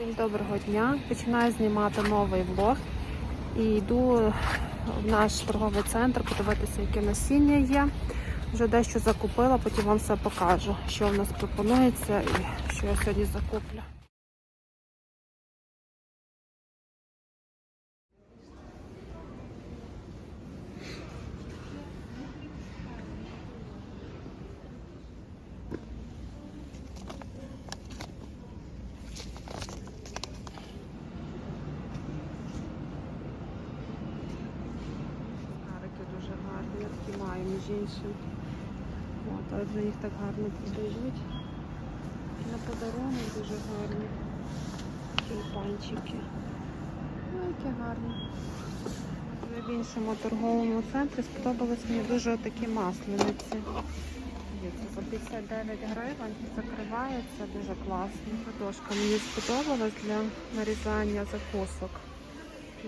Всім доброго дня. Починаю знімати новий влог і йду в наш торговий центр подивитися, яке насіння є. Вже дещо закупила, потім вам все покажу, що в нас пропонується і що я сьогодні закуплю. Карики дуже гарні, такі між. От, а вже їх так гарно продають. На подарунок дуже гарні. Тюльпанчики. Ну, які гарні. В іншому торговому центрі сподобались мені дуже такі. Дивіться, за 59 гривень закривається дуже класно. Дошка мені сподобалась для нарізання закусок.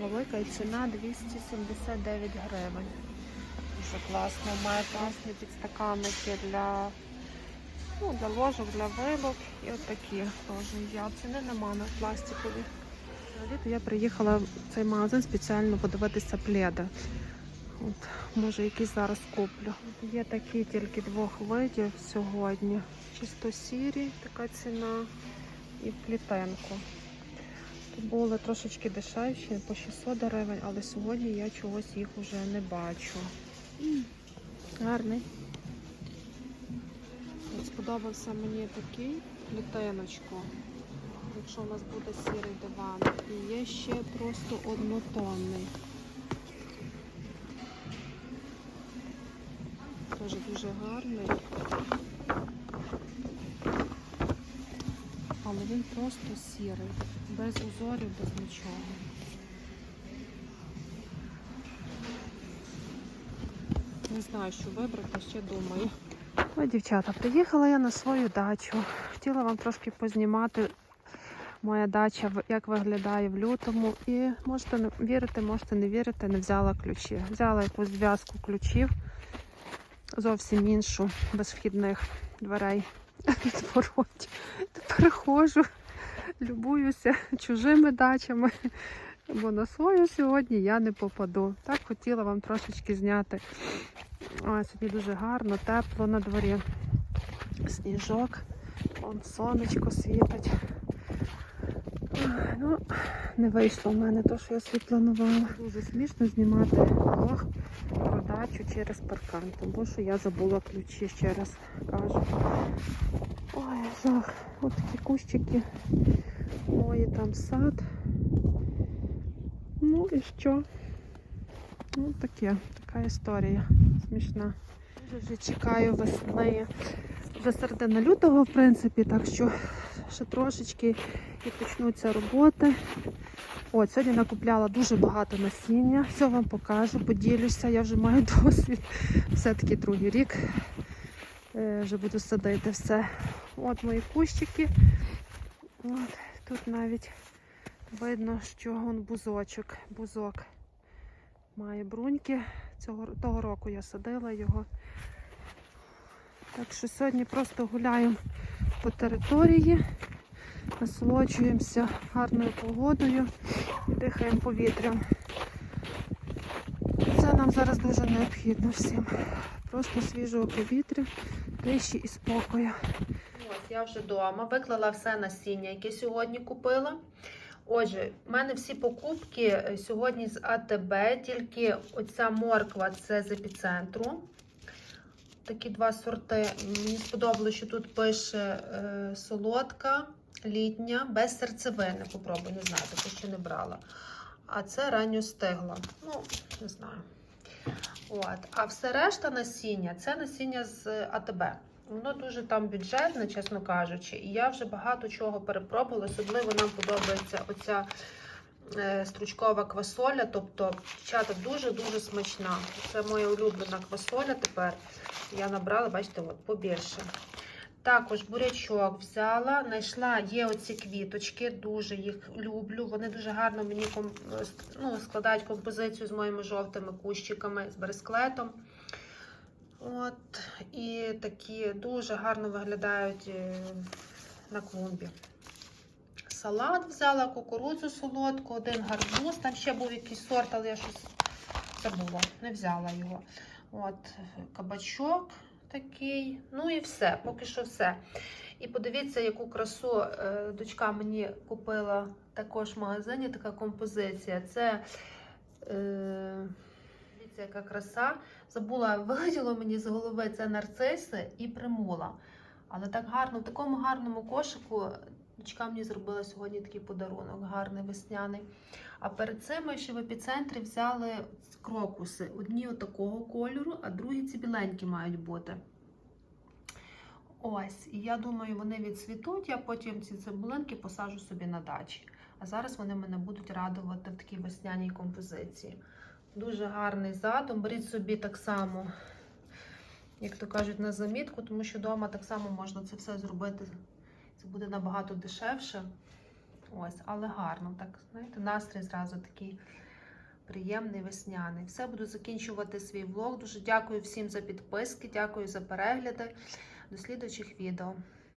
Велика і ціна 279 гривень. Дуже класно. Має класні підстаканники для, ну, для ложок, для вилок. І от такі теж є. Ціни нема на пластикові. Взагалі-то я приїхала в цей магазин спеціально подивитися пледи. От, може якісь зараз куплю. Є такі тільки двох видів сьогодні. Чисто сірі, така ціна, і в клітенку. Були трошечки дешевші, по 600 гривень, але сьогодні я чогось їх вже не бачу. Гарний. Сподобався мені такий клітиночку, якщо у нас буде сірий диван. І є ще просто однотонний. Теж дуже гарний. Але він просто сірий, без узорів, без нічого. Знаю, що вибрати, ще думаю. Ой, дівчата, приїхала я на свою дачу. Хотіла вам трошки познімати моя дача, як виглядає в лютому. І можете вірити, можете не вірити, не взяла ключі. Взяла якусь зв'язку ключів, зовсім іншу, без вхідних дверей. Відвороті. Тепер ходжу, любуюся чужими дачами, бо на свою сьогодні я не попаду. Так хотіла вам трошечки зняти. А, сьогодні дуже гарно, тепло на дворі. Сніжок, вон сонечко світить. Ну, не вийшло в мене те, що я собі планувала. Дуже смішно знімати влог про дачу через паркан, тому що я забула ключі, ще раз кажу. Ой, жах. Ось такі кущики. Ой, там сад. Ну і що? Ну таке, така історія смішна. Вже чекаю весни. Вже середина лютого, в принципі, так що ще трошечки і почнуться роботи. От, сьогодні накупляла дуже багато насіння. Все вам покажу, поділюся. Я вже маю досвід. Все-таки другий рік. Е, Вже буду садити все. От мої кущики. От, тут навіть видно, що он бузочок, бузок має бруньки. Цього того року я садила його. Так що сьогодні просто гуляємо по території, насолоджуємося гарною погодою і дихаємо повітрям. Це нам зараз дуже необхідно всім. Просто свіжого повітря, тиші і спокою. Ось я вже вдома, виклала все насіння, яке сьогодні купила. Отже, в мене всі покупки е, сьогодні з АТБ, тільки оця морква це з епіцентру. Такі два сорти. Мені сподобалося, що тут пише е, солодка, літня, без серцевини. Попробуй, не знаю, таку ще не брала. А це ранньо стигла. Ну, не знаю. От. А все решта насіння це насіння з АТБ. Воно дуже там бюджетне, чесно кажучи. І я вже багато чого перепробувала. Особливо нам подобається оця е, стручкова квасоля. Тобто, дівчата дуже-дуже смачна. Це моя улюблена квасоля тепер. Я набрала, бачите, от, побільше. Також бурячок взяла, знайшла, є оці квіточки, дуже їх люблю. Вони дуже гарно мені е, ну, складають композицію з моїми жовтими кущиками, з бересклетом. От, і такі дуже гарно виглядають е, на клумбі. салат взяла, кукурудзу солодку, один гарбуз. Там ще був якийсь сорт, але я щось забула, не взяла його. От, кабачок такий. Ну і все, поки що все. І подивіться, яку красу е, дочка мені купила також в магазині. Така композиція. Це е, дивіться, яка краса. Забула, вилетіло мені з голови це нарциси і примула. Але так гарно, в такому гарному кошику дочка мені зробила сьогодні такий подарунок, гарний весняний. А перед цим ми ще в епіцентрі взяли крокуси. Одні отакого кольору, а другі ці біленькі мають бути. Ось, і я думаю, вони відцвітуть, я потім ці цибулинки посаджу собі на дачі. А зараз вони мене будуть радувати в такій весняній композиції. Дуже гарний задум. Беріть собі так само, як то кажуть, на замітку, тому що вдома так само можна це все зробити. Це буде набагато дешевше. Ось, але гарно. Так, знаєте, настрій зразу такий приємний, весняний. Все, буду закінчувати свій влог. Дуже дякую всім за підписки, дякую за перегляди. До слідуючих відео.